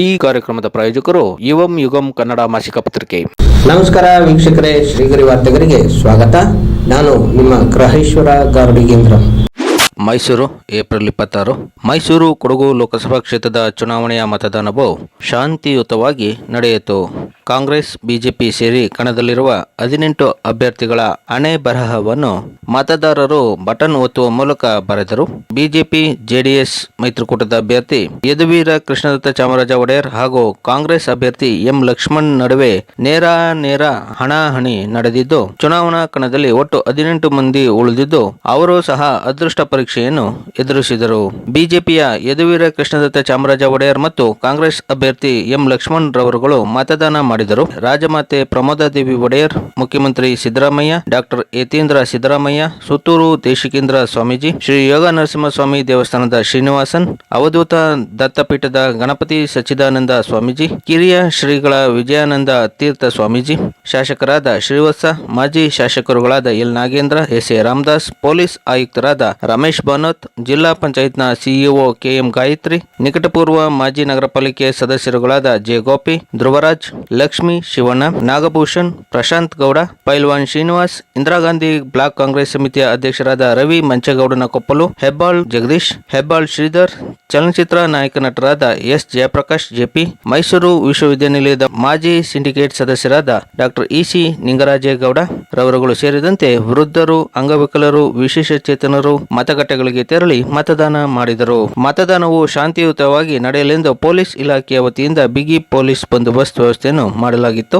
ಈ ಕಾರ್ಯಕ್ರಮದ ಪ್ರಾಯೋಜಕರು ಯುವಂ ಯುಗಂ ಕನ್ನಡ ಮಾಸಿಕ ಪತ್ರಿಕೆ. ನಮಸ್ಕಾರ ವೀಕ್ಷಕರೇ ಶ್ರೀಗರಿ ವಾರ್ತೆಗರಿಗೆ ಸ್ವಾಗತ. ನಾನು ನಿಮ್ಮ ಗ್ರಹೇಶ್ವರ ಗಾರ್ಡಿಗೇಂದ್ರ ಮೈಸೂರು ಏಪ್ರಿಲ್ ಇಪ್ಪತ್ತಾರು. ಮೈಸೂರು ಕೊಡಗು ಲೋಕಸಭಾ ಕ್ಷೇತ್ರದ ಚುನಾವಣೆಯ ಮತದಾನವು ಶಾಂತಿಯುತವಾಗಿ ನಡೆಯಿತು. ಕಾಂಗ್ರೆಸ್, ಬಿಜೆಪಿ ಸೇರಿ ಕಣದಲ್ಲಿರುವ ಹದಿನೆಂಟು ಅಭ್ಯರ್ಥಿಗಳ ಹಣೆ ಬರಹವನ್ನು ಮತದಾರರು ಬಟನ್ ಒತ್ತುವ ಮೂಲಕ ಬರೆದರು. ಬಿಜೆಪಿ, ಜೆಡಿಎಸ್ ಮೈತ್ರಿಕೂಟದ ಅಭ್ಯರ್ಥಿ ಯದುವೀರ ಕೃಷ್ಣದತ್ತ ಚಾಮರಾಜ ಒಡೆಯರ್ ಹಾಗೂ ಕಾಂಗ್ರೆಸ್ ಅಭ್ಯರ್ಥಿ ಎಂ ಲಕ್ಷ್ಮಣ್ ನಡುವೆ ನೇರ ನೇರ ಹಣಾಹಣಿ ನಡೆದಿದ್ದು, ಚುನಾವಣಾ ಕಣದಲ್ಲಿ ಒಟ್ಟು ಹದಿನೆಂಟು ಮಂದಿ ಉಳಿದಿದ್ದು, ಅವರು ಸಹ ಅದೃಷ್ಟ ಪರೀಕ್ಷೆಯನ್ನು ಎದುರಿಸಿದರು. ಬಿಜೆಪಿಯ ಯದುವೀರ ಕೃಷ್ಣದತ್ತ ಚಾಮರಾಜ ಒಡೆಯರ್ ಮತ್ತು ಕಾಂಗ್ರೆಸ್ ಅಭ್ಯರ್ಥಿ ಎಂ ಲಕ್ಷ್ಮಣ್ ರವರುಗಳು ಮತದಾನ ಮಾಡಿದರು ರಾಜಮಾತೆ ಪ್ರಮೋದಾದೇವಿ ಒಡೆಯರ್, ಮುಖ್ಯಮಂತ್ರಿ ಸಿದ್ದರಾಮಯ್ಯ, ಡಾಕ್ಟರ್ ಯತೀಂದ್ರ ಸಿದ್ದರಾಮಯ್ಯ, ಸುತ್ತೂರು ದೇಶಿಕೇಂದ್ರ ಸ್ವಾಮೀಜಿ, ಶ್ರೀ ಯೋಗ ನರಸಿಂಹಸ್ವಾಮಿ ದೇವಸ್ಥಾನದ ಶ್ರೀನಿವಾಸನ್, ಅವಧೂತ ದತ್ತಪೀಠದ ಗಣಪತಿ ಸಚ್ಚಿದಾನಂದ ಸ್ವಾಮೀಜಿ, ಕಿರಿಯ ಶ್ರೀಗಳ ವಿಜಯಾನಂದ ತೀರ್ಥ ಸ್ವಾಮೀಜಿ, ಶಾಸಕರಾದ ಶ್ರೀವತ್ಸ, ಮಾಜಿ ಶಾಸಕರುಗಳಾದ L Nagendra S A Ramdas, police ಆಯುಕ್ತರಾದ ರಮೇಶ್ ಬಾನೋತ್, ಜಿಲ್ಲಾ ಪಂಚಾಯತ್ನ ಸಿಇಒ ಕೆಎಂ ಗಾಯತ್ರಿ, ನಿಕಟಪೂರ್ವ ಮಾಜಿ ನಗರ ಪಾಲಿಕೆ ಸದಸ್ಯರುಗಳಾದ ಜೆ ಗೋಪಿ, ಧ್ರುವರಾಜ್ ಲಕ್ಷ್ಮಿ, ಶಿವಣ್ಣ, ನಾಗಭೂಷಣ್, ಪ್ರಶಾಂತ್ ಗೌಡ, ಪೈಲ್ವಾನ್ ಶ್ರೀನಿವಾಸ್, ಇಂದಿರಾ ಗಾಂಧಿ ಬ್ಲಾಕ್ ಕಾಂಗ್ರೆಸ್ ಸಮಿತಿಯ ಅಧ್ಯಕ್ಷರಾದ ರವಿ ಮಂಚಗೌಡನ ಕೊಪ್ಪಲು, ಹೆಬ್ಬಾಳ್ ಜಗದೀಶ್, ಹೆಬ್ಬಾಳ್ ಶ್ರೀಧರ್, ಚಲನಚಿತ್ರ ನಾಯಕ ನಟರಾದ ಎಸ್ ಜಯಪ್ರಕಾಶ್, ಜೆಪಿ, ಮೈಸೂರು ವಿಶ್ವವಿದ್ಯಾನಿಲಯದ ಮಾಜಿ ಸಿಂಡಿಕೇಟ್ ಸದಸ್ಯರಾದ ಡಾಕ್ಟರ್ ಇಸಿ ನಿಂಗರಾಜೇಗೌಡ ರವರುಗಳು ಸೇರಿದಂತೆ ವೃದ್ಧರು, ಅಂಗವಿಕಲರು, ವಿಶೇಷ ಚೇತನರು ಮತಗಟ್ಟೆಗಳಿಗೆ ತೆರಳಿ ಮತದಾನ ಮಾಡಿದರು. ಮತದಾನವು ಶಾಂತಿಯುತವಾಗಿ ನಡೆಯಲೆಂದು ಪೊಲೀಸ್ ಇಲಾಖೆಯ ವತಿಯಿಂದ ಬಿಗಿ ಪೊಲೀಸ್ ಬಂದೋಬಸ್ತ್ ವ್ಯವಸ್ಥೆಯನ್ನು ಮಾಡಲಾಗಿತ್ತು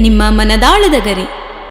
ನಿಮ್ಮ ಮನದಾಳದ ಗರಿ.